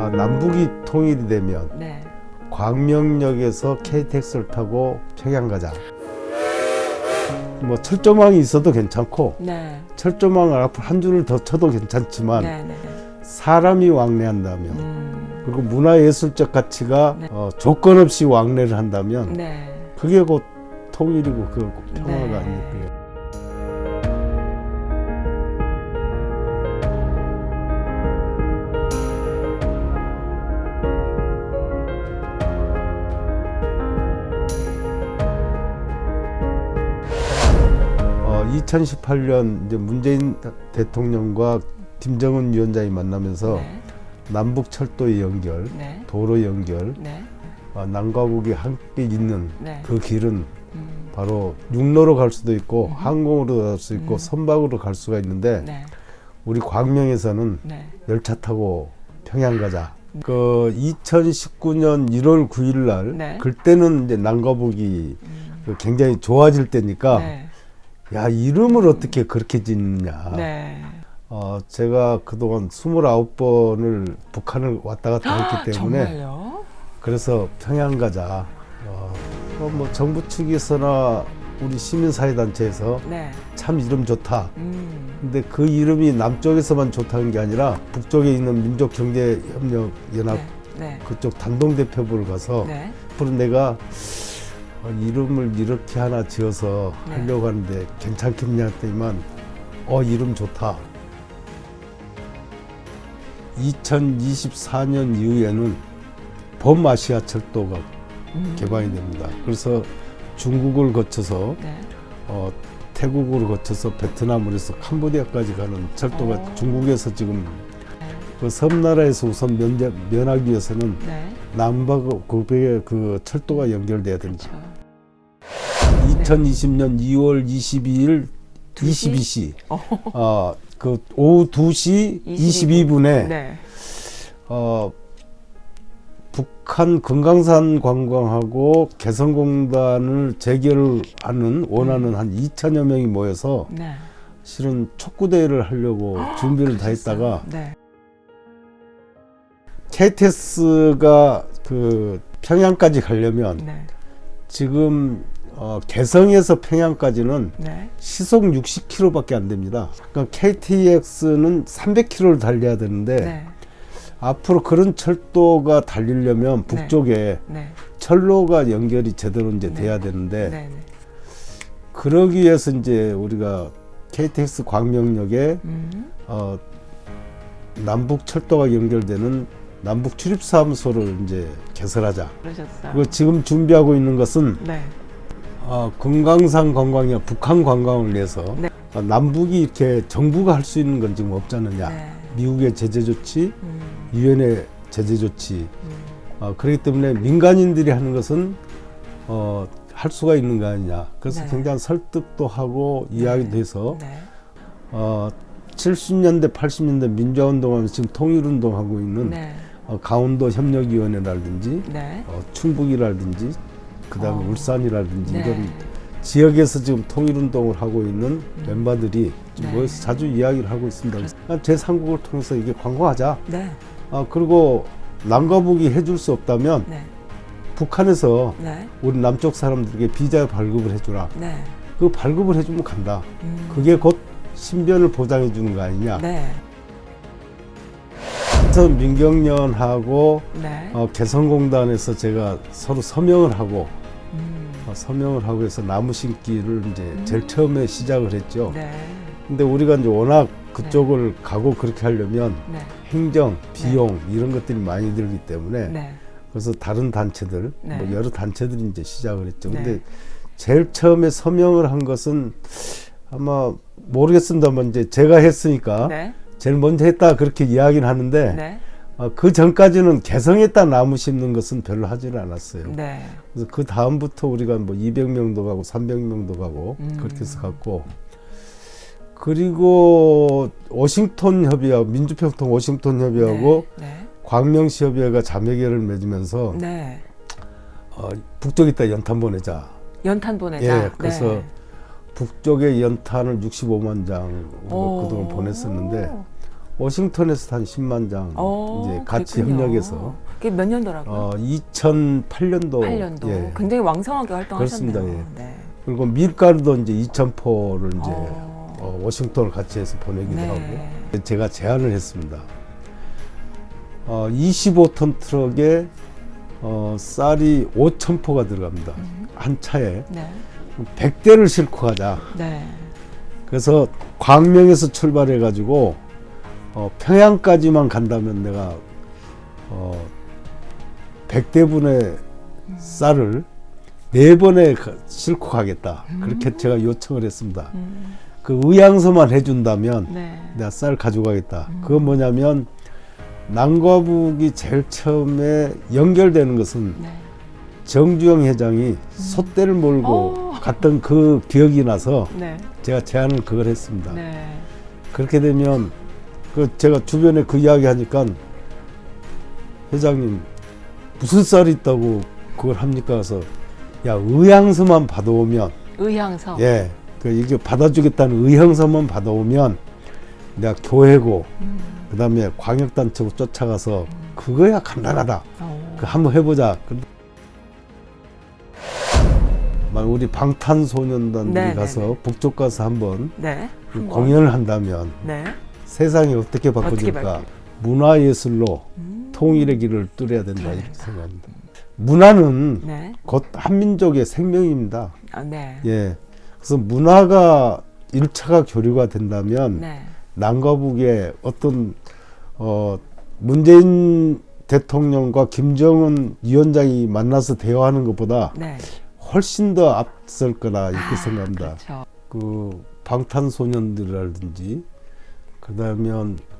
아, 남북이 통일이 되면 네. 광명역에서 KTX를 타고 평양 가자. 뭐 철조망이 있어도 괜찮고 네. 철조망을 앞으로 한 줄을 더 쳐도 괜찮지만 네. 네. 사람이 왕래한다면 음. 그리고 문화예술적 가치가 네. 어, 조건 없이 왕래를 한다면 네. 그게 곧 통일이고 그 평화가 네. 아닐까요? 2018년 이제 문재인 대통령과 김정은 위원장이 만나면서 네. 남북 철도의 연결, 네. 도로 연결, 네. 어, 남과 북이 함께 있는 네. 그 길은 음. 바로 육로로 갈 수도 있고 음. 항공으로 갈 수 있고 음. 선박으로 갈 수가 있는데 네. 우리 광명에서는 네. 열차 타고 평양 가자. 그 2019년 1월 9일 날 네. 그때는 이제 남과 북이 음. 그 굉장히 좋아질 때니까 네. 야 이름을 어떻게 그렇게 짓느냐. 네. 어 제가 그동안 29번을 북한을 왔다 갔다 했기 때문에 아, 정말요? 그래서 평양 가자. 어, 어, 뭐 정부 측에서나 우리 시민사회단체에서 네. 참 이름 좋다. 음. 근데 그 이름이 남쪽에서만 좋다는 게 아니라 북쪽에 있는 민족경제협력연합 네. 네. 그쪽 단동 대표부를 가서 네. 앞으로 내가 어, 이름을 이렇게 하나 지어서 네. 하려고 하는데 괜찮겠냐 했더니만 어 이름 좋다. 2024년 이후에는 범아시아 철도가 음. 개방이 됩니다. 그래서 중국을 거쳐서 네. 어, 태국으로 거쳐서 베트남으로 해서 캄보디아까지 가는 철도가 어. 중국에서 지금 그 섬나라에서 우선 면제, 면하기 위해서는 네. 남북 고백의 그 철도가 연결돼야 됩니다. 그렇죠. 2020년 2월 22일 2시? 22시, 어. 어, 그 오후 2시 22분에 네. 어, 북한 금강산 관광하고 개성공단을 재개를 하는 원하는 한 2천여 명이 모여서 네. 실은 촉구 대회를 하려고 준비를 다 했다가 네. KTX가 그 평양까지 가려면 네. 지금 어, 개성에서 평양까지는 네. 시속 60km밖에 안 됩니다. 그러니까 KTX는 300km를 달려야 되는데 네. 앞으로 그런 철도가 달리려면 북쪽에 네. 철로가 연결이 제대로 이제 네. 돼야 되는데 네. 네. 그러기 위해서 이제 우리가 KTX 광명역에 음. 어, 남북 철도가 연결되는 남북 출입사무소를 이제 개설하자. 그러셨어요. 지금 준비하고 있는 것은 네. 어, 금강산 관광이나 북한 관광을 위해서 네. 어, 남북이 이렇게 정부가 할 수 있는 건 지금 없잖느냐. 네. 미국의 제재 조치, 음. 유엔의 제재 조치. 음. 어, 그렇기 때문에 민간인들이 하는 것은 어, 할 수가 있는 거 아니냐. 그래서 네. 굉장히 설득도 하고 이야기도 해서 네. 어, 70년대, 80년대 민주화운동하면서 지금 통일운동하고 있는 네. 어, 강원도 협력위원회라든지 네. 어, 충북이라든지 그다음에 어. 울산이라든지 네. 이런 지역에서 지금 통일운동을 하고 있는 음. 멤버들이 지금 네. 모여서 자주 이야기를 하고 있습니다. 제 3국을 통해서 이게 광고하자. 네. 아, 그리고 남과 북이 해줄 수 없다면 네. 북한에서 네. 우리 남쪽 사람들에게 비자 발급을 해주라. 네. 그 발급을 해주면 간다. 음. 그게 곧 신변을 보장해 주는 거 아니냐. 네. 그래서 민경련하고 네. 어, 개성공단에서 제가 서로 서명을 하고 서명을 하고 해서 나무 심기를 이제 음. 제일 처음에 시작을 했죠. 네. 근데 우리가 이제 워낙 그쪽을 가고 그렇게 하려면 네. 행정, 비용 이런 것들이 많이 들기 때문에 네. 그래서 다른 단체들, 네. 뭐 여러 단체들이 이제 시작을 했죠. 근데 네. 제일 처음에 서명을 한 것은 아마 모르겠습니다만 이제 제가 했으니까 네. 제일 먼저 했다 그렇게 이야기는 하는데 네. 어, 그 전까지는 개성에다 나무 심는 것은 별로 하지는 않았어요. 네. 그래서 그 다음부터 우리가 뭐 200명도 가고 300명도 가고 음. 그렇게 해서 갔고 그리고 워싱턴 협의하고 민주평통 워싱턴 협의하고 네. 광명시 협의회가 자매결을 맺으면서 네. 어, 북쪽에다 연탄 보내자. 연탄 보내자. 예, 그래서 네. 북쪽에 연탄을 65만 장 오. 그동안 보냈었는데 워싱턴에서 한 10만 장 어, 이제 같이. 협력해서 그게 몇 년도라고요? 어, 2008년도 8년도. 예. 굉장히 왕성하게 활동하셨네요. 그렇습니다, 예. 네. 그리고 밀가루도 이제 2,000포를 이제 어. 어, 워싱턴을 같이 해서 보내기도 네. 하고 제가 제안을 했습니다. 어, 25톤 트럭에 어, 쌀이 5,000포가 들어갑니다. 음. 한 차에 네. 100대를 싣고 가자. 네. 그래서 광명에서 출발해 가지고 어, 평양까지만 간다면 내가 어, 100대분의 쌀을 네 번에 가- 싣고 가겠다. 그렇게 제가 요청을 했습니다. 음. 그 의향서만 해준다면 네. 내가 쌀 가져가겠다. 그건 뭐냐면 남과 북이 제일 처음에 연결되는 것은 네. 정주영 회장이 소떼를 몰고 어. 갔던 그 기억이 나서 네. 제가 제안을 그걸 했습니다. 네. 그렇게 되면 그 제가 주변에 그 이야기 하니까 회장님 무슨 쌀이 있다고 그걸 합니까? 그래서 야 의향서만 받아오면 의향서. 예, 그 이게 받아주겠다는 의향서만 받아오면 내가 교회고 음. 그다음에 광역단체고 쫓아가서 그거야 간단하다. 어. 그 한번 해보자. 만 우리 방탄소년단들이 네, 가서 네, 네. 북쪽 가서 한번 네. 그 한번. 공연을 한다면 네. 세상이 어떻게 바꿔질까? 문화예술로 음. 통일의 길을 뚫어야 된다 이렇게 생각합니다. 문화는 네. 곧 한민족의 생명입니다. 아, 네. 예. 그래서 문화가 일차가 교류가 된다면 네. 남과 북의 어떤 어 문재인 대통령과 김정은 위원장이 만나서 대화하는 것보다 네. 훨씬 더 앞설 거라 이렇게 생각합니다. 그렇죠. 그 방탄소년들이라든지 그다음에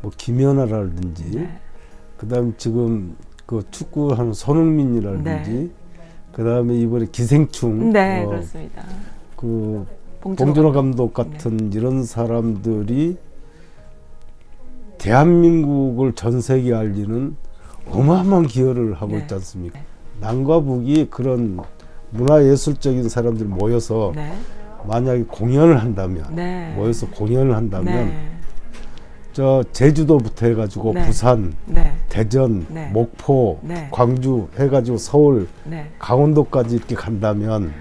뭐 김연아라든지 네. 그다음 지금 그 축구하는 손흥민이라든지 그다음에 이번에 기생충 네, 어, 그렇습니다. 그 봉준호 감독. 감독 같은 이런 사람들이 대한민국을 전 세계에 알리는 어마어마한 기여를 하고 네. 있지 않습니까? 네. 남과 북이 그런 문화예술적인 사람들이 모여서 네. 만약에 공연을 한다면 네. 모여서 공연을 한다면 네. 저 제주도부터 해가지고 네. 부산, 네. 대전, 네. 목포, 네. 광주 해가지고 서울, 네. 강원도까지 이렇게 간다면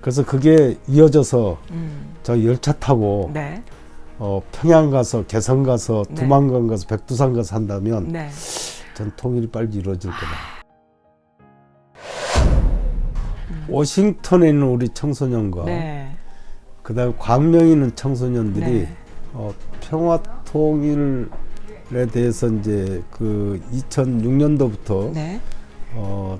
그래서 그게 이어져서 음. 저 열차 타고 네. 어, 평양 가서 개성 가서 네. 두만강 가서 백두산 가서 한다면 네. 전 통일이 빨리 이루어질 거다. 워싱턴에 있는 우리 청소년과 네. 그다음 광명에 있는 청소년들이 네. 어, 평화 통일에 대해서 이제 그 2006년도부터 네. 어,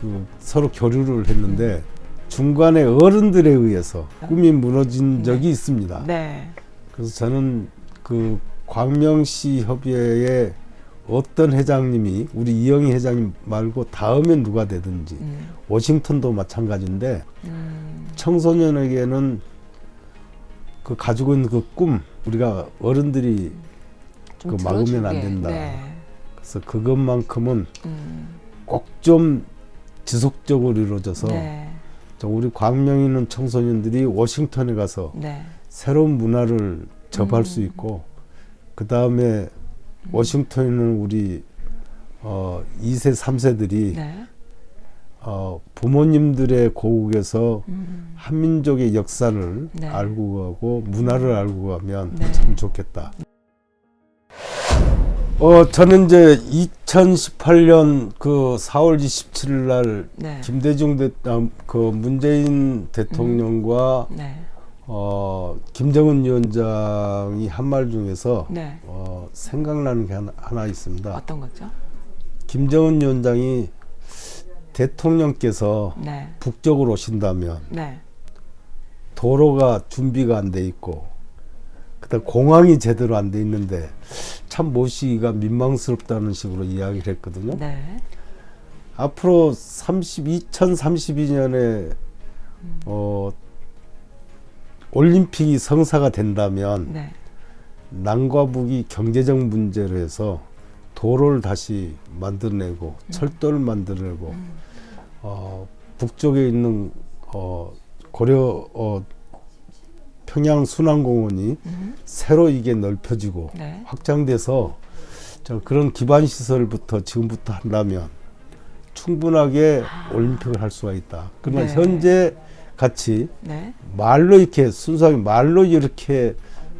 그 서로 교류를 했는데 중간에 어른들에 의해서 꿈이 무너진 적이 있습니다. 네. 그래서 저는 그 광명시 협의회에 어떤 회장님이 우리 이영희 회장님 말고 다음에 누가 되든지 음. 워싱턴도 마찬가지인데 음. 청소년에게는 그 가지고 있는 그 꿈 우리가 어른들이 좀그 막으면. 안 된다. 네. 그래서 그것만큼은 음. 꼭좀 지속적으로 이루어져서 네. 저 우리 광명에 있는 청소년들이 워싱턴에 가서 네. 새로운 문화를 접할 음. 수 있고 그 다음에 워싱턴에 있는 우리 어 2세 3세들이 네. 어 부모님들의 고국에서 음. 한민족의 역사를 네. 알고 가고 문화를 알고 가면 네. 참 좋겠다. 어 저는 이제 2018년 그 4월 27일 날 네. 김대중 대, 아, 그 문재인 대통령과 네. 어, 김정은 위원장이 한 말 중에서 네. 어, 생각나는 게 하나, 하나 있습니다. 어떤 거죠? 김정은 위원장이 대통령께서 네. 북쪽으로 오신다면 네. 도로가 준비가 안 돼 있고 그다음 공항이 제대로 안 돼 있는데 참 모시기가 민망스럽다는 식으로 이야기를 했거든요. 네. 앞으로 30, 2032년에 어, 올림픽이 성사가 된다면 네. 남과 북이 경제적 문제로 해서 도로를 다시 만들어내고 철도를 만들어내고 어, 북쪽에 있는 어, 고려 어, 평양 순환공원이 음. 새로 이게 넓혀지고 네. 확장돼서 저 그런 기반 시설부터 지금부터 한다면 충분하게 올림픽을 할 수가 있다. 그러나 아. 네. 현재 같이 네. 말로 이렇게 순수하게 말로 이렇게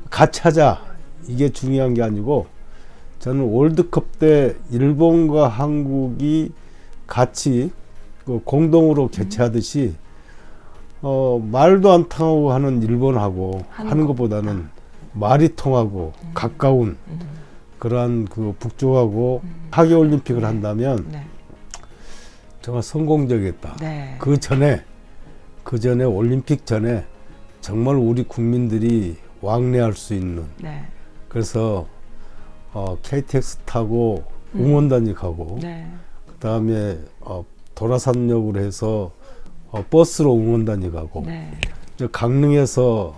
같이 하자 이게 중요한 게 아니고 저는 월드컵 때 일본과 한국이 같이 그 공동으로 개최하듯이 어 말도 안 통하고 하는 일본하고 하는 하는 것보다는 말이 통하고 가까운 음. 그러한 그 북쪽하고 하계 올림픽을 한다면 네. 정말 성공적이겠다. 네. 그 전에 그 전에 올림픽 전에 정말 우리 국민들이 왕래할 수 있는 네. 그래서 어, KTX 타고 음. 응원단이 가고 네. 그다음에 어, 도라산역으로 해서 어, 버스로 응원단이 가고 네. 저 강릉에서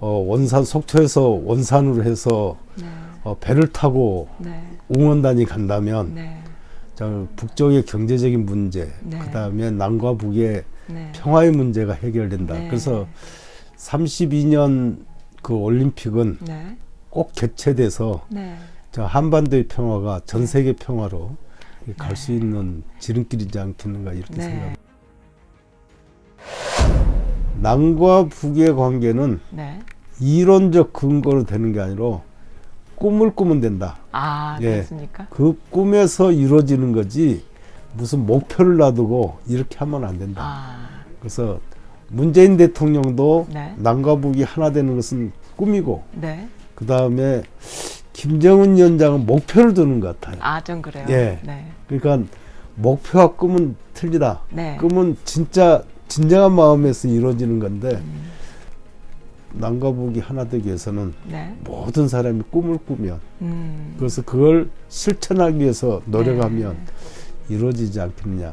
어, 원산 속초에서 원산으로 해서 네. 어, 배를 타고 네. 응원단이 간다면 네. 저 북쪽의 경제적인 문제 네. 그다음에 남과 북의 네. 평화의 문제가 해결된다. 네. 그래서 32년 그 올림픽은 네. 꼭 개최돼서 네. 저 한반도의 평화가 전 세계 평화로 갈수 네. 있는 지름길이지 않겠는가 이렇게 네. 생각합니다. 남과 북의 관계는 네. 이론적 근거로 되는 게 아니라 꿈을 꾸면 된다. 아, 예. 그렇습니까? 그 꿈에서 이루어지는 거지 무슨 목표를 놔두고 이렇게 하면 안 된다. 아. 그래서 문재인 대통령도 네. 남과 북이 하나 되는 것은 꿈이고 네. 그 다음에 김정은 위원장은 목표를 두는 것 같아요. 아, 좀 그래요. 예. 네. 그러니까 목표와 꿈은 틀리다. 네. 꿈은 진짜 진정한 마음에서 이루어지는 건데 음. 남과 북이 하나 되기 위해서는 네. 모든 사람이 꿈을 꾸면 음. 그래서 그걸 실천하기 위해서 노력하면 네. 이루어지지 않겠느냐.